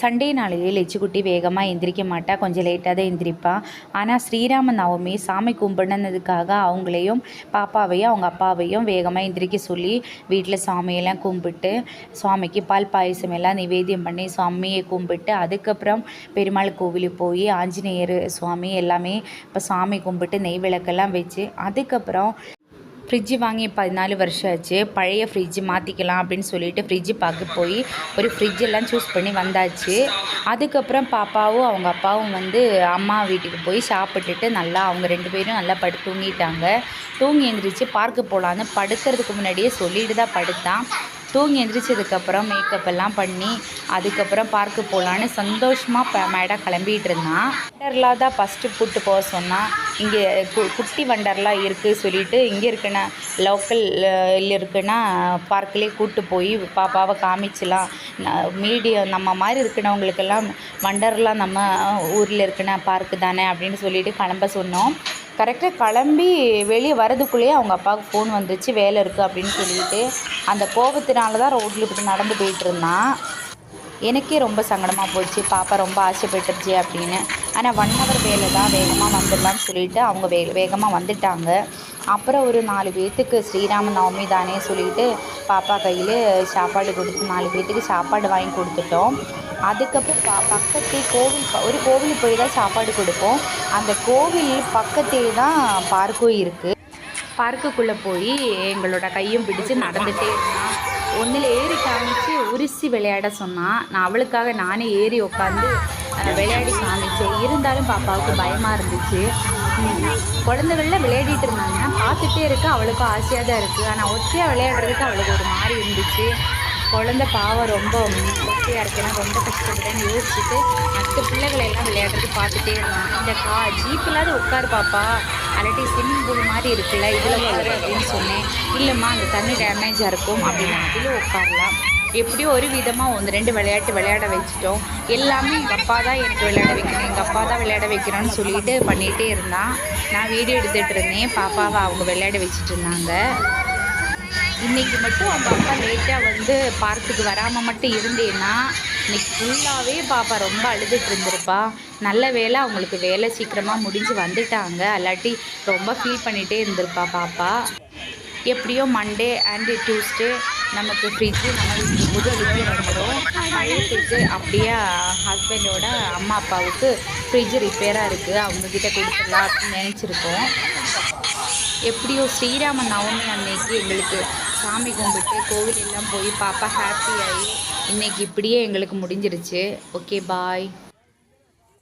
Sunday நாளையே லெச்சுக்குட்டி வேகமாக எந்திரிக்க மாட்டா. கொஞ்சம் லேட்டாக தான் எந்திரிப்பா. ஆனால் ஸ்ரீராம நவமி சாமி கும்பிடுனதுக்காக அவங்களையும் பாப்பாவையும் அவங்க அப்பாவையும் வேகமாக எந்திரிக்க சொல்லி வீட்டில் சாமியெல்லாம் கும்பிட்டு சுவாமிக்கு பால் பாயசம் எல்லாம் நிவேத்தியம் பண்ணி சாமியை கும்பிட்டு அதுக்கப்புறம் பெருமாள் கோவிலுக்கு போய் ஆஞ்சநேயர் சுவாமி எல்லாமே இப்போ சாமி கும்பிட்டு நெய் விளக்கெல்லாம் வச்சு அதுக்கப்புறம் ஃப்ரிட்ஜு வாங்கி பதினாலு வருஷம் ஆச்சு. பழைய ஃப்ரிட்ஜு மாற்றிக்கலாம் அப்படின்னு சொல்லிட்டு ஃப்ரிட்ஜு பார்க்க போய் ஒரு ஃப்ரிட்ஜ் எல்லாம் சூஸ் பண்ணி வந்தாச்சு. அதுக்கப்புறம் பாப்பாவும் அவங்க அப்பாவும் வந்து அம்மா வீட்டுக்கு போய் சாப்பிட்டுட்டு நல்லா அவங்க ரெண்டு பேரும் நல்லா படு தூங்கிட்டாங்க. தூங்கி எழுந்திரிச்சு பார்க்கு போகலான்னு படுக்கிறதுக்கு முன்னாடியே சொல்லிட்டு தான் படுத்தான். தூங்கி எந்திரிச்சதுக்கப்புறம் மேக்கப் எல்லாம் பண்ணி அதுக்கப்புறம் பார்க்கு போகலான்னு சந்தோஷமாக ப மேடம் கிளம்பிகிட்டு இருந்தான். வண்டர்லா தான் ஃபஸ்ட்டு கூப்பிட்டு போக சொன்னான். இங்கே கு குட்டி வண்டர்லா இருக்குது சொல்லிட்டு இங்கே இருக்குன்னா லோக்கல் இருக்குன்னா பார்க்கிலே கூப்பிட்டு போய் பாப்பாவை காமிச்சலாம். மீடியம் நம்ம மாதிரி இருக்கிறவங்களுக்கெல்லாம் வண்டர்லா நம்ம ஊரில் இருக்குன்னா பார்க்கு தானே அப்படின்னு சொல்லிட்டு கிளம்ப சொன்னோம். கரெக்டாக கிளம்பி வெளியே வரதுக்குள்ளேயே அவங்க அப்பாவுக்கு ஃபோன் வந்துச்சு வேலை இருக்குது அப்படின்னு சொல்லிட்டு. அந்த கோபத்தினால தான் ரோட்டில் இப்படி நடந்து போயிட்டு இருந்தான். எனக்கே ரொம்ப சங்கடமாக போச்சு. பாப்பா ரொம்ப ஆசைப்பட்டுருச்சு அப்படின்னு. ஆனால் ஒன் ஹவர் வேலை தான். வேகமாக வந்துடலாம்னு சொல்லிட்டு அவங்க வே வேகமாக வந்துட்டாங்க. அப்புறம் ஒரு நாலு பேர்த்துக்கு ஸ்ரீராம நவமி தானே சொல்லிட்டு பாப்பா கையில் சாப்பாடு கொடுத்து நாலு பேர்த்துக்கு சாப்பாடு வாங்கி கொடுத்துட்டோம். அதுக்கப்புறம் ப பக்கத்து கோவில் ஒரு கோவில் போய் தான் சாப்பாடு கொடுப்போம். அந்த கோவில் பக்கத்தே தான் பார்க்கும் இருக்குது பார்க்குக்குள்ளே போய் எங்களோட கையும் பிடிச்சு நடந்துகிட்டே இருந்தான். ஒன்றில் ஏறி காமிச்சு உரிசி விளையாட சொன்னான். நான் அவளுக்காக நானே ஏறி உட்காந்து விளையாடி காமிச்சேன். இருந்தாலும் பாப்பாவுக்கு பயமாக இருந்துச்சு. உம், விளையாடிட்டு இருந்தாங்க பார்த்துட்டே இருக்க அவளுக்கும் ஆசையாக தான் இருக்குது ஆனால் ஒற்றையாக விளையாடுறதுக்கு அவளுக்கு ஒரு மாதிரி இருந்துச்சு. குழந்த பாவம் ரொம்ப ஒத்தையாக இருக்குன்னா ரொம்ப கஷ்டப்பட்டேன்னு யோசிச்சுட்டு மற்ற பிள்ளைகளை எல்லாம் விளையாடுறது பார்த்துட்டே இருந்தான். இந்த கா ஜீப்பிலாவது உட்காரு பாப்பா. அல்லாட்டி ஸ்விம்மிங் பூல் மாதிரி இருக்குல்ல இதில் உட்காரு அப்படின்னு சொன்னேன். இல்லைம்மா அந்த தண்ணி டேமேஜாக இருக்கும் அப்படின்னு அதில் உட்காரலாம். எப்படியோ ஒரு விதமாக ஒன்று ரெண்டு விளையாட்டு விளையாட வச்சுட்டோம். எல்லாமே எங்கள் அப்பா தான் எனக்கு விளையாட வைக்கணும். எங்கள் அப்பா தான் விளையாட வைக்கணும்னு சொல்லிட்டு பண்ணிகிட்டே இருந்தான். நான் வீடியோ எடுத்துகிட்டு இருந்தேன். பாப்பாவை அவங்க விளையாட வச்சுட்டு இருந்தாங்க. இன்னைக்கு மட்டும் அவங்க அப்பா லேட்டாக வந்து பார்க்குக்கு வராமல் மட்டும் இருந்தேன்னா இன்னைக்கு ஃபுல்லாகவே பாப்பா ரொம்ப அழுதுட்டு இருந்திருப்பா. நல்ல வேலை அவங்களுக்கு வேலை சீக்கிரமாக முடிஞ்சு வந்துட்டாங்க. அல்லாட்டி ரொம்ப ஃபீல் பண்ணிகிட்டே இருந்திருப்பா பாப்பா. எப்படியோ மண்டே அண்டு டியூஸ்டே நமக்கு ஃப்ரிட்ஜு நம்ம வீட்டுக்கு புது வீட்டுக்கு வந்துடும் பழைய ஃப்ரிட்ஜு அப்படியே ஹஸ்பண்டோட அம்மா அப்பாவுக்கு ஃப்ரிட்ஜு ரிப்பேராக இருக்குது அவங்கக்கிட்ட கொடுத்துடலாம் அப்படின்னு நினச்சிருக்கோம். எப்படியோ ஸ்ரீராம நவமி அன்னைக்கு எங்களுக்கு சாமி கும்பிட்டு கோவிலெல்லாம் போய் பாப்பா ஹாப்பி ஆகி இன்னைக்கு இப்படியே எங்களுக்கு முடிஞ்சிருச்சு. Okay bye